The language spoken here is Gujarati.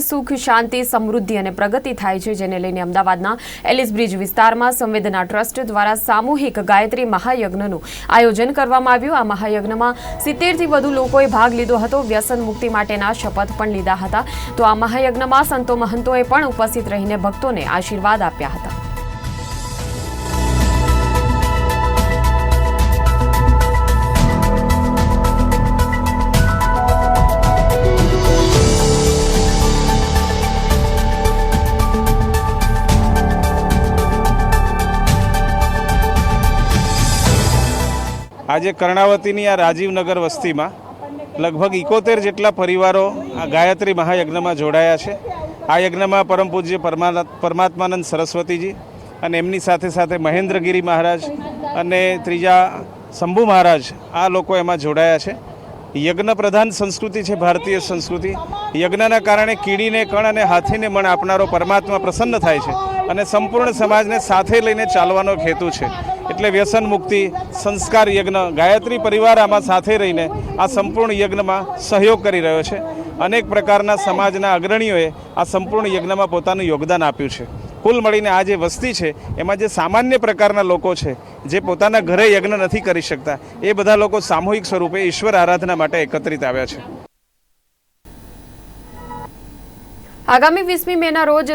સુખ, શાંતિ, સમૃદ્ધિ અને પ્રગતિ થાય છે, જેને લઈને અમદાવાદના એલિસ બ્રિજ વિસ્તારમાં સંવેદના ટ્રસ્ટ દ્વારા સામૂહિક ગાયત્રી મહાયજ્ઞનું આયોજન કરવામાં આવ્યું. આ મહાયજ્ઞમાં સિત્તેરથી વધુ લોકોએ ભાગ લીધો હતો. વ્યસન મુક્તિ માટેના શપથ પણ લીધા હતા. તો આ મહાયજ્ઞમાં સંતો મહંતોએ પણ ઉપસ્થિત રહીને ભક્તોને આશીર્વાદ આપ્યા હતા. આજે કર્ણાવતીની આ રાજીવનગર વસ્તીમાં લગભગ ઇકોતેર જેટલા પરિવારો આ ગાયત્રી મહાયજ્ઞમાં જોડાયા છે. આ યજ્ઞમાં પરમ પૂજ્ય પરમાત્માનંદ સરસ્વતીજી અને એમની સાથે સાથે મહેન્દ્રગીરી મહારાજ અને ત્રીજા શંભુ મહારાજ આ લોકો એમાં જોડાયા છે. યજ્ઞ પ્રધાન સંસ્કૃતિ છે, ભારતીય સંસ્કૃતિ. યજ્ઞના કારણે કીડીને કણ અને હાથીને મણ આપનારો પરમાત્મા પ્રસન્ન થાય છે. અને સંપૂર્ણ સમાજને સાથે લઈને ચાલવાનો હેતુ છે. એટલે વ્યસન મુક્તિ, સંસ્કાર યજ્ઞ, ગાયત્રી પરિવાર આમાં સાથે રહીને આ સંપૂર્ણ યજ્ઞમાં સહયોગ કરી રહ્યો છે. અનેક પ્રકારના સમાજના અગ્રણીઓએ આ સંપૂર્ણ યજ્ઞમાં પોતાનું યોગદાન આપ્યું છે. કુલ મળીને આ જે વસ્તી છે, એમાં જે સામાન્ય પ્રકારના લોકો છે, જે પોતાના ઘરે યજ્ઞ નથી કરી શકતા, એ બધા લોકો સામૂહિક સ્વરૂપે ઈશ્વર આરાધના માટે એકત્રિત આવ્યા છે. આગામી વીસમી મેના રોજ